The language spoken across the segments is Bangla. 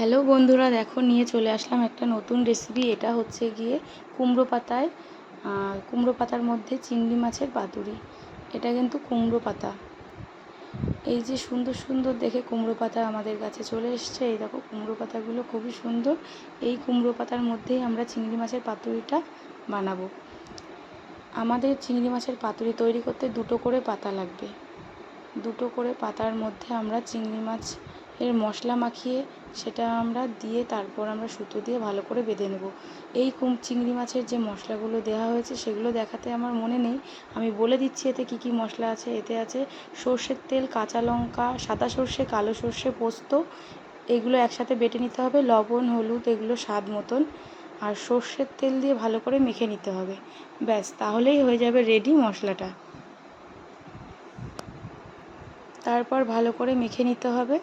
হ্যালো বন্ধুরা, দেখো নিয়ে চলে আসলাম একটা নতুন রেসিপি এটা হচ্ছে গিয়ে কুমড়ো পাতায় কুমড়ো পাতার মধ্যে চিংড়ি মাছের পাতুরি। এটা কিন্তু কুমড়ো পাতা। এই যে সুন্দর সুন্দর দেখে কুমড়ো পাতা আমাদের কাছে চলে এসছে। এই দেখো কুমড়ো পাতাগুলো খুবই সুন্দর। এই কুমড়ো পাতার মধ্যেই আমরা চিংড়ি মাছের পাতুরিটা বানাবো। আমাদের চিংড়ি মাছের পাতুরি তৈরি করতে দুটো করে পাতা লাগবে। দুটো করে পাতার মধ্যে আমরা চিংড়ি মাছ এর মশলা মাখিয়ে সেটা আমরা দিয়ে তারপর আমরা সুতো দিয়ে ভালো করে বেঁধে নেব। এই কুম, চিংড়ি মাছের যে মশলাগুলো দেওয়া হয়েছে সেগুলো দেখাতে আমার মনে নেই। আমি বলে দিচ্ছি এতে কী কী মশলা আছে। এতে আছে সর্ষের তেল, কাঁচা লঙ্কা, সাদা সর্ষে, কালো সর্ষে, পোস্ত। এগুলো একসাথে বেটে নিতে হবে। লবণ, হলুদ, এগুলো স্বাদ মতন। আর সর্ষের তেল দিয়ে ভালো করে মেখে নিতে হবে। ব্যাস, তাহলেই হয়ে যাবে রেডি মশলাটা। তারপর ভালো করে মেখে নিতে হবে।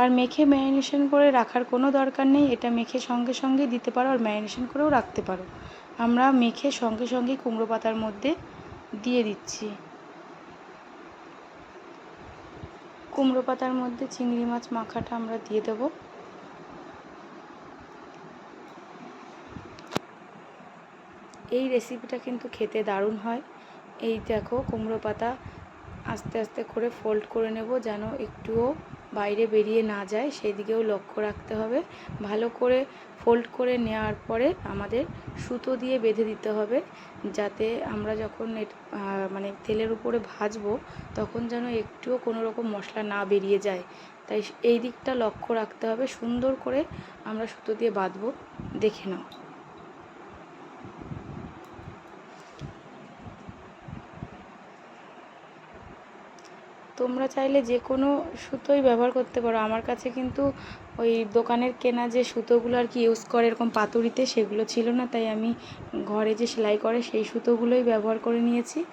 আর মেখে ম্যারিনেশন করে রাখার কোনো দরকার নেই। এটা মেখে সঙ্গে সঙ্গে দিতে পারো আর ম্যারিনেশন করেও রাখতে পারো। আমরা মেখে সঙ্গে সঙ্গে কুমড়ো পাতার মধ্যে দিয়ে দিচ্ছি। কুমড়ো পাতার মধ্যে চিংড়ি মাছ মাখাটা আমরা দিয়ে দেব। এই রেসিপিটা কিন্তু খেতে দারুণ হয়। এই দেখো কুমড়ো পাতা আস্তে আস্তে করে ফোল্ড করে নেব যেন একটুও বাইরে বেরিয়ে না যায় সেই দিকেও লক্ষ্য রাখতে হবে। ভালো করে ফোল্ড করে নেওয়ার পরে আমাদের সুতো দিয়ে বেঁধে দিতে হবে, যাতে আমরা যখন মানে তেলের উপরে ভাজবো, তখন যেন একটুও কোনো রকম মশলা না বেরিয়ে যায়। তাই এই দিকটা লক্ষ্য রাখতে হবে। সুন্দর করে আমরা সুতো দিয়ে বাঁধবো, দেখে নাও। তোমরা চাইলে যে কোনো সুতোই ব্যবহার করতে পারো। আমার কাছে কিন্তু ওই দোকানের কেনা যে সুতোগুলো আর কি ইউজ করে এরকম পাতুরিতে, সেগুলো ছিল না। তাই আমি ঘরে যে সেলাই করে সেই সুতোগুলোই ব্যবহার করে নিয়েছি।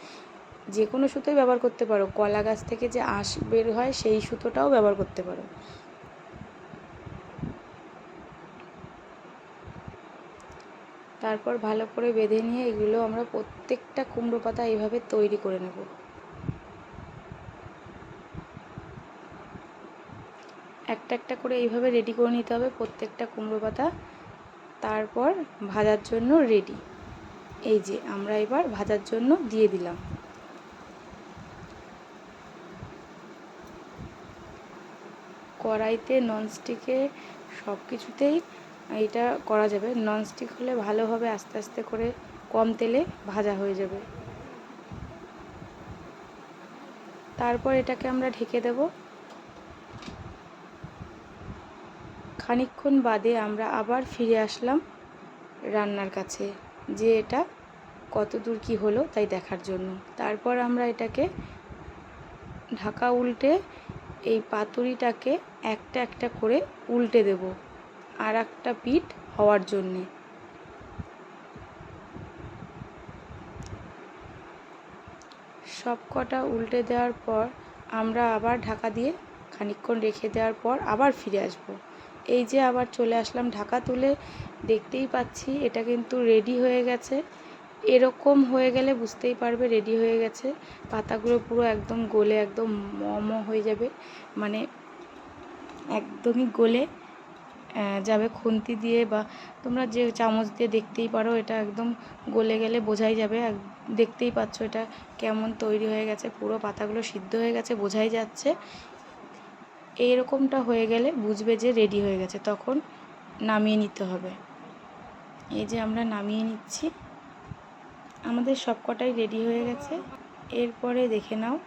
যে কোনো সুতোই ব্যবহার করতে পারো। কলা গাছ থেকে যে আঁশ বের হয়, সেই সুতোটাও ব্যবহার করতে পারো। তারপর ভালো করে বেঁধে নিয়ে এগুলো আমরা প্রত্যেকটা কুমড়ো পাতা এইভাবে তৈরি করে নেব। একটা একটা করে এইভাবে রেডি করে নিতে হবে, প্রত্যেকটা কুমড়ো পাতা। তারপর ভাজার জন্য রেডি এই যে আমরা এবার ভাজার জন্য দিয়ে দিলাম। কড়াইতে ননস্টিকে সব কিছুতেই এটা করা যাবে। ননস্টিক হলে ভালো হবে আস্তে আস্তে করে কম তেলে ভাজা হয়ে যাবে। তারপর এটাকে আমরা ঢেকে দেবো। খানিকক্ষণ বাদে আমরা আবার ফিরে আসলাম রান্নার কাছে। যে এটা কত দূর কী হলো তাই দেখার জন্য। তারপর আমরা এটাকে ঢাকা উল্টে এই পাতুরিটাকে একটা একটা করে উল্টে দেব আর একটা পিঠ হওয়ার জন্যে। সব কটা উল্টে দেওয়ার পর আমরা আবার ঢাকা দিয়ে খানিকক্ষণ রেখে দেওয়ার পর আবার ফিরে আসব। এই যে আবার চলে আসলাম ঢাকা তুলে, দেখতেই পাচ্ছি এটা কিন্তু রেডি হয়ে গেছে। এরকম হয়ে গেলে বুঝতেই পারবে রেডি হয়ে গেছে। পাতাগুলো পুরো একদম গলে, একদম ম হয়ে যাবে। মানে একদমই গলে যাবে খুন্তি দিয়ে বা তোমরা যে চামচ দিয়ে দেখতেই পারো এটা একদম গলে গেলে বোঝাই যাবে। দেখতেই পাচ্ছ এটা কেমন তৈরি হয়ে গেছে। পুরো পাতাগুলো সিদ্ধ হয়ে গেছে, বোঝাই যাচ্ছে। এইরকমটা হয়ে গেলে বুঝবে যে রেডি হয়ে গেছে, তখন নামিয়ে নিতে হবে। এই যে আমরা নামিয়ে নিচ্ছি। আমাদের সব কটাই রেডি হয়ে গেছে। এরপরে দেখে নাও।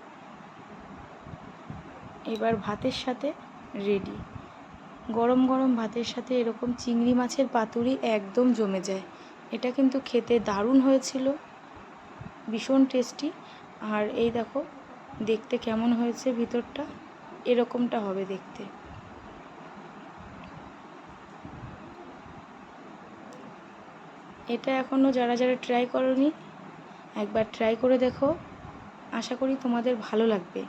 এবার ভাতের সাথে রেডি গরম গরম ভাতের সাথে এরকম চিংড়ি মাছের পাতুরি একদম জমে যায়। এটা কিন্তু খেতে দারুণ হয়েছিল। ভীষণ টেস্টি আর এই দেখো, দেখতে কেমন হয়েছে ভিতরটা। এরকমটা হবে দেখতে। এটা এখনও যারা যারা ট্রাই করনি, একবার ট্রাই করে দেখো। আশা করি তোমাদের ভালো লাগবে।